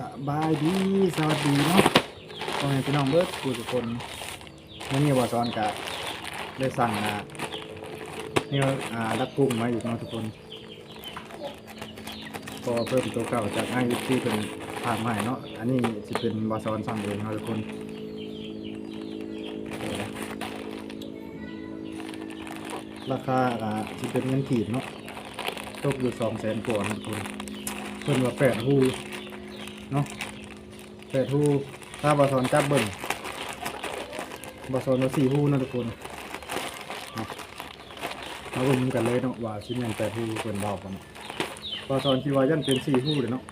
สบายดีสวัสดีเนาะพ่อแม่พี่น้องเบิร์ดกูทุกคนวันนี้ว่าซอนกะได้สั่งอ่านี่อ่าดักกุ้งมาอีกเนาะทุกคนก็เพิ่มตัวเก่าจากไอ้ที่เป็นภาคใหม่เนาะอันนี้จะเป็นวาซอนสั่งเองเนาะทุกคนราคาอ่าจะเป็นเงินกีบเนาะตกอยู่สองแสนกว่านะทุกคนเพิ่นว่าแปดหู เนาะแปดหูถ้าบาซอนจับเบิ่งบาซอนว่าสี่หูนะทุกคนเนาะมาเบิ่งกันเลยเนาะว่าชิ้นแม่นแปดหูเพิ่นบากันบาซอนคิดว่ายันเป็นสี่หูเลยเนาะ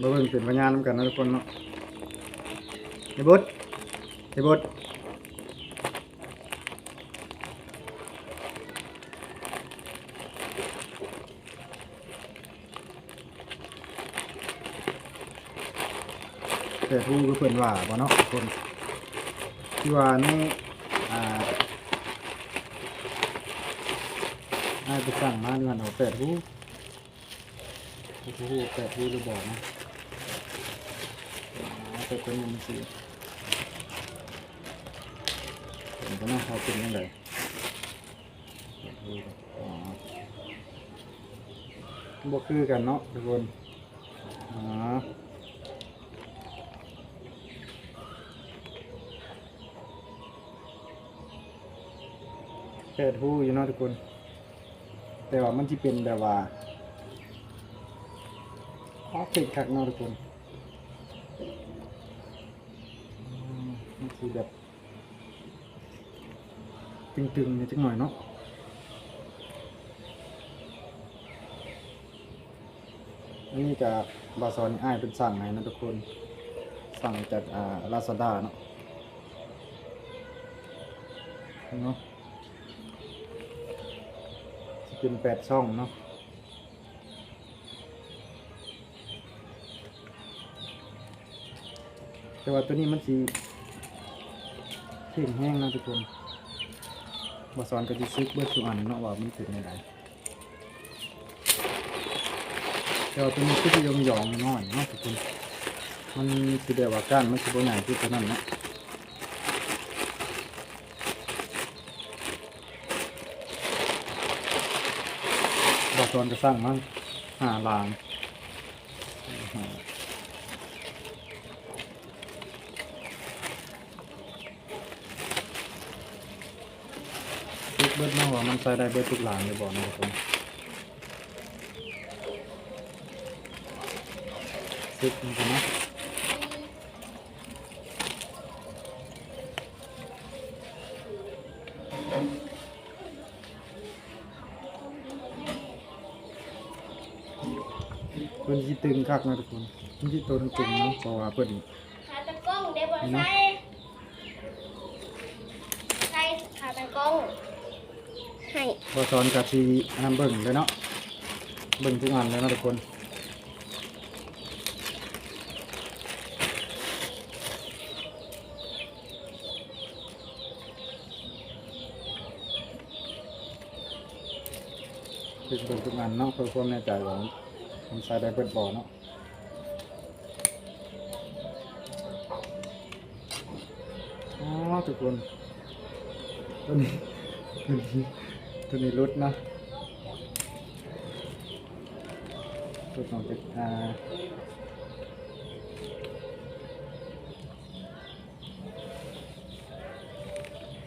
มาเบิ่งเป็นพยานนำกันนะทุกคนเนาะไอ้บดไอ้บด แต่ผู้ก็เพิ่นว่าบ่เนาะทุกคนที่ว่านี่อ่าอ้ายไปสั่งมานี่มันเอาแปดผู้ผู้แปดผู้หรือบอกนะแต่เป็นมันสิเห็นก็น่าเขาเป็นยังไงแปดผู้อ๋อบ่คือกันเนาะทุกคนอ๋อ แปดหูอยู่เนาะทุกคน แต่ว่ามันจะเป็นแบบว่าออฟฟิศคักเนาะทุกคนอืมมันคือแบบ ตึงๆนิดหน่อยเนาะอันนี้กับบาซอนอ้ายเป็นสั่งให้นะทุกคน สั่งจากอ่าลาซาด้าเนาะเนาะ เป็นแปดช่องเนาะแต่ว่าตัวนี้มันสีเข่งแห้งนะทุกคนบอสอนก็จะซึกเบิดสุอันเนาะว่ามันถึงในไหนแต่ว่าตัวนี้คือจะยองยองๆน้อยเนาะทุกคนมันคือเดียวว่าก้านมันคือตัวใหญ่ที่ตัวนั้นเนาะ ส่วนก็สร้างมาหาลางติดเบิดมาะว่ามันใส่ได้เบิดทุกหลางเลยบอกนะครับผมติดจริงๆนะ พิ่นสิตึงคักนะทุกคนมันสิตัวตึงๆเนาะเพราะว่าเพิ่นขาตะกล้องเดี๋ยวบอใส่ใส่ขาตะกล้องให้บอสอนกับทีอันนั้นเบิ่งเลยเนาะเบิ่งทุกอันเลยเนาะทุกคนเบิ่งเบิ่งทุกอันเนาะเพื่อความแน่ใจว่า มันใช้ได้เบิดบ่เนาะอ๋อทุกคนตัวนี้ตัวนี้ตัวนี้รุดเนาะรุดของเป็นอ่า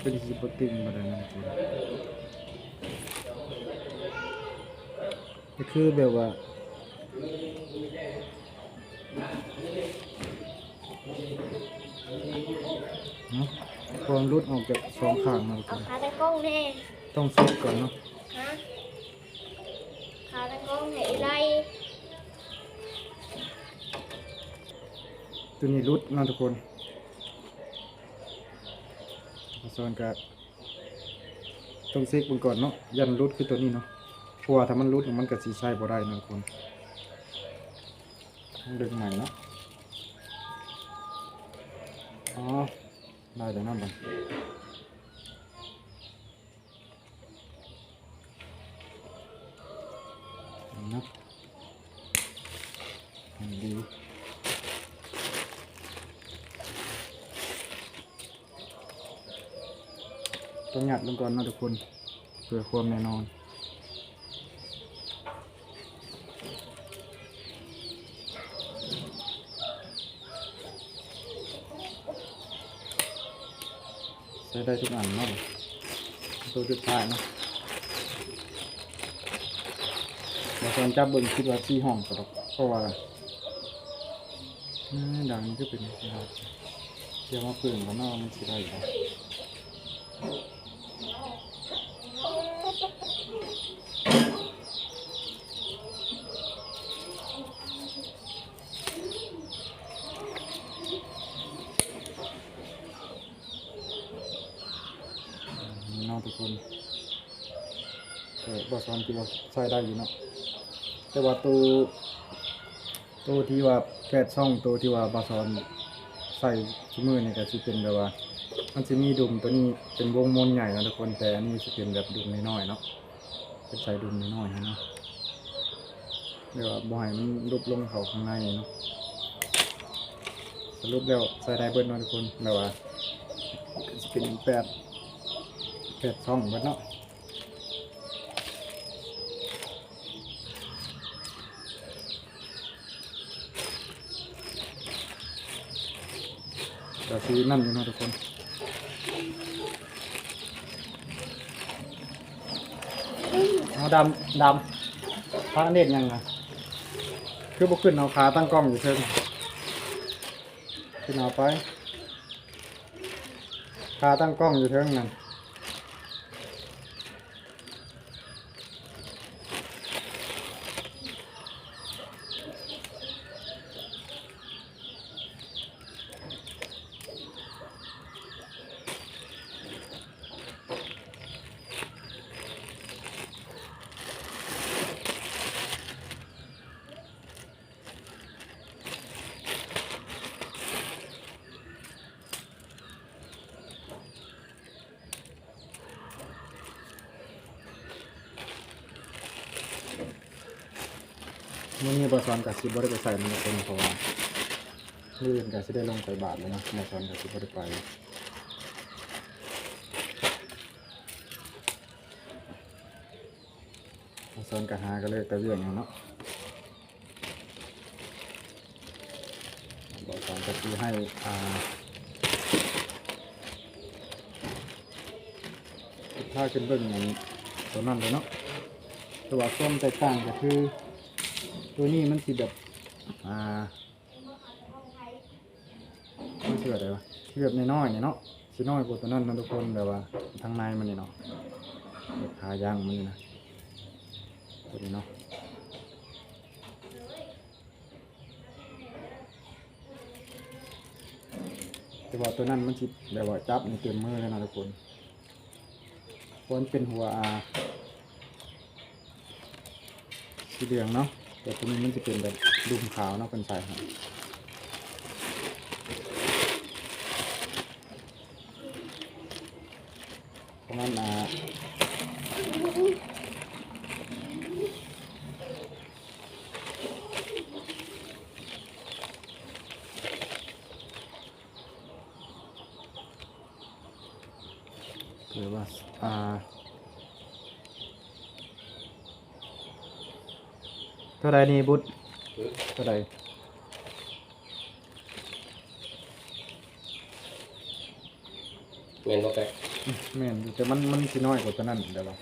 เป็นสีปติงมาเลยนะทุกคนก็คือแบบว่า ความรุดออกจากสองข้างนะทุกคเอานขาตะกล้องแน่ต้องเซ็ตก่อนเนาะฮะขาตะกล้องให้ไรตัวนี้รุดเนาะทุกคนส่วนกับต้องเซ็กบนก่อนเนาะยันรุดคือตัวนี้เนาะเพราะว่าถ้ามันรุดมันก็สีใช้บ่ได้เนาะทุกคนต้องดึงใหม่เนาะอ๋อ ได้เดี๋ยวนั่นบังเนาะอันดีต้องหยัดลงก่อนนะทุกคน เพื่อความแน่นอน ใช้ได้ทุกอันเนาะตัวสุดท้ายเนาะบางคนจับเบิ้งคิดว่าที่ห้องก็ดอกเพราะว่าดังนี้ก็เป็นสิครับเดี๋ยวมาเพิ่มกันเนาะมันสิได้อีกเนาะทุกคน แต่บ่สอนคิดว่าใช้ได้อยู่เนาะแต่ว่าตัวตัวที่ว่าแปดช่องตัวที่ว่าบาซอนใส่ชุมือนี่ก็สิเป็นแบบว่า มันจะมีดุมตัวนี้เป็นวงมนใหญ่นะทุกคนแต่อันนี้จะเป็นแบบดุมน้อยๆเนาะเป็นใส่ดุมน้อยๆนะเดี๋ยวบ่ให้มันลุบลงเขาข้างในเนาะสรุปแล้วใส่ได้เบิดเนาะทุกคนแบบว่าจะเป็นแปดแปดช่องเบิดเนาะ แต่สีนั่นอยู่นะทุกคนเอาดำดำพระเนตรยังไงคือบุขึ้นเอาขาตั้งกล้องอยู่เชิงขึ้นเอาไปขาตั้งกล้องอยู่เชิงนั่น มันมีบอสอนกับซิบริไปใส่มันเป็นเพราะว่าลื่นกับซิได้ลงใส่บาทแล้วนะบอสอนกับซิบริไปบอสอนกับหาก็เลยตะเวียนอยู่เนาะบอสอนกับที่ให้อ่าถ้าขึ้นเบิ่งอย่างตัวนั้นเลยเนาะแต่ว่าส้มแตกต่างก็คือ ตัวนี้มันสิแบบอ่ามันสิแบบอะไรวะสิแบน้อยๆเนี่ยเนาะสิน้อยกว่าตัวนั้นนะทุกคนแบบว่าทางในมันนี่เนาะแบบขายางมันนี่นะตัวนี้เนาะแต่ว่าตัวนั้นมันสิแบบว่าจับในเต็มมือเลยนะทุกคนเพราะมันเป็นหัวอาสีเหลืองเนาะ แต่ตรงนี้มันจะเป็นแบบดุมขาวเนาะเป็นสายหางเพราะมันอ่าหรือว่าอ่า เท่าไรนี่บุตรเท่าไรเมนบ่แปะอืมแม่นอยู่แต่มันมันสิน้อยกว่าตัวนั้นเดี๋ยวเรา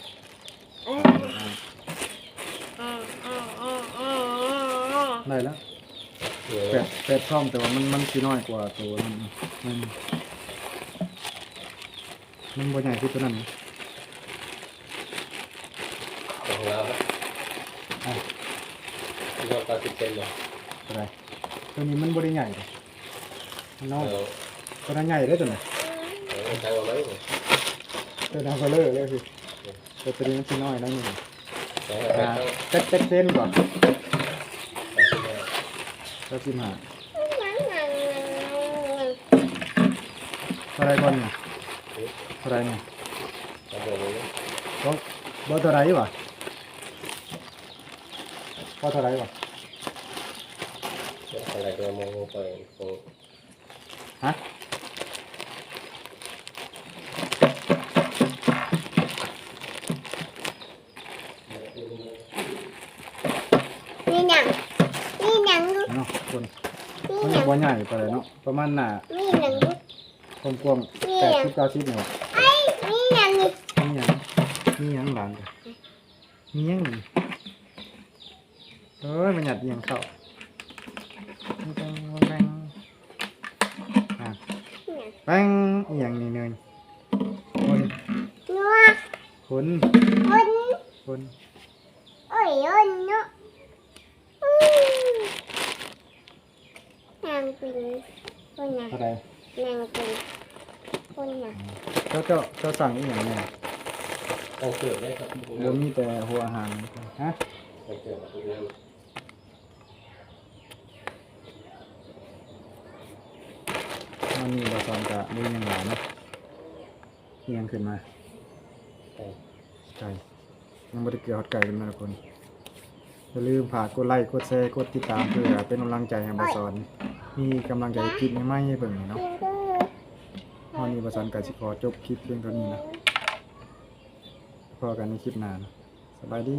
ได้แล้วเหนื่อยแปดแปดช่องแต่ว่ามันมันสิน้อยกว่าตัวนั้นมันมันบ่ใหญ่คือตัวนั้นของเราครับอะที่ เราตัดสินใจเลยเท่าไรตัวนี้มันบ่ได้ใหญ่เลยมันน้อยเราตัวนั้นใหญ่เลยตัวนี้นเราใช้ว่าไหมตัวนั้นก็เลอะเลยคือแต่ตัวนี้มันสิน้อยแล้วนี่ใช้อ่าแค่เจ็ดเจ็ดเซนก่อนตัดสินใจก็สิบห้าเท่าไรก่อนเนี่ยเท่าไรเนี่ยทำแบบนี้บ่บ่เท่าไรวะพอเท่าไหร่วะ อะไรตัวมองไปตรงฮะนี่หนังนี่หนังลูกเนาะคนนี่มันหนังบ่ใหญ่ไปเลยเนาะ ประมาณหน้านี่หนังลูกความกว้างแปดสิบเก้าสิบเนี่ยวะไอ้นี่หนังนี่มีหยังมีหยังหลานจ้ะมีหยังนี่เอ้ยมันหยัดเอียงเข้าแป้งแป้งอะแป้งอีหยังนี่เนยคนนัวคนคนคนโอ้ยโอ้ยเนาะอืมนางเป็นคนน่ะเท่าไหร่นางเป็นคนน่ะเจ้าเจ้าเจ้าสั่งอีหยังเนี่ยต้องเกิดได้ครับบ่มีแต่หัวอาหารฮะต้องเกิดทุกเรื่อันมีบะซอนกะมีหยังหลานเนาะเอียงขึ้นมาไก่ยังไม่ได้เกี่ยวกับไก่เป็นมาทุกคนอย่าลืมฝากกดไลค์กดแชร์กดติดตามเพื่อเป็นกำลังใจให้บาสอนมีกำลังใจคลิปใหม่ๆให้เบิ่งเนาะวันนี้บาสอนกับสิขอจบคลิปเพียงเท่านี้นะพอกันในคลิปหน้านะสบายดี